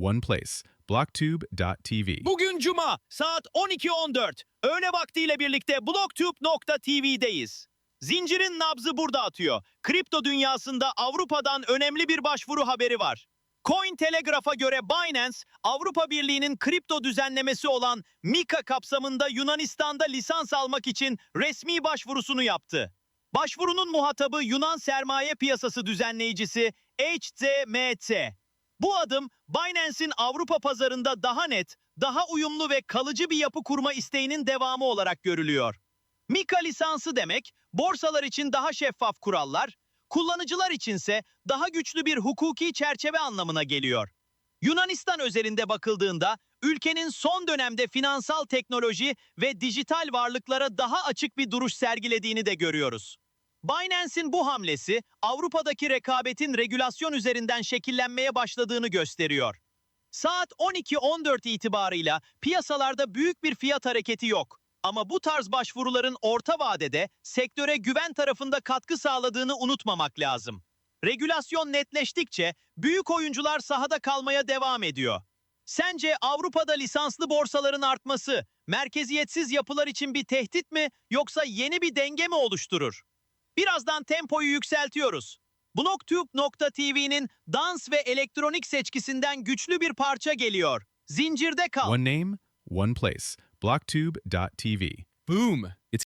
one place. Blocktube.tv. Bugün Cuma saat 12.14. Öğle vaktiyle birlikte blocktube.tv'deyiz. Zincirin nabzı burada atıyor. Kripto dünyasında Avrupa'dan önemli bir başvuru haberi var. Cointelegraph'a göre Binance, Avrupa Birliği'nin kripto düzenlemesi olan MiCA kapsamında Yunanistan'da lisans almak için resmi başvurusunu yaptı. Başvurunun muhatabı Yunan sermaye piyasası düzenleyicisi HZMT. Bu adım Binance'in Avrupa pazarında daha net, daha uyumlu ve kalıcı bir yapı kurma isteğinin devamı olarak görülüyor. Mika lisansı demek, borsalar için daha şeffaf kurallar, kullanıcılar içinse daha güçlü bir hukuki çerçeve anlamına geliyor. Yunanistan özelinde bakıldığında ülkenin son dönemde finansal teknoloji ve dijital varlıklara daha açık bir duruş sergilediğini de görüyoruz. Binance'in bu hamlesi Avrupa'daki rekabetin regülasyon üzerinden şekillenmeye başladığını gösteriyor. Saat 12.14 itibarıyla piyasalarda büyük bir fiyat hareketi yok. Ama bu tarz başvuruların orta vadede sektöre güven tarafında katkı sağladığını unutmamak lazım. Regülasyon netleştikçe büyük oyuncular sahada kalmaya devam ediyor. Sence Avrupa'da lisanslı borsaların artması merkeziyetsiz yapılar için bir tehdit mi yoksa yeni bir denge mi oluşturur? Birazdan tempoyu yükseltiyoruz. Blocktube.tv'nin dans ve elektronik seçkisinden güçlü bir parça geliyor. Zincirde kal. One name, one place. Blocktube.tv. Boom!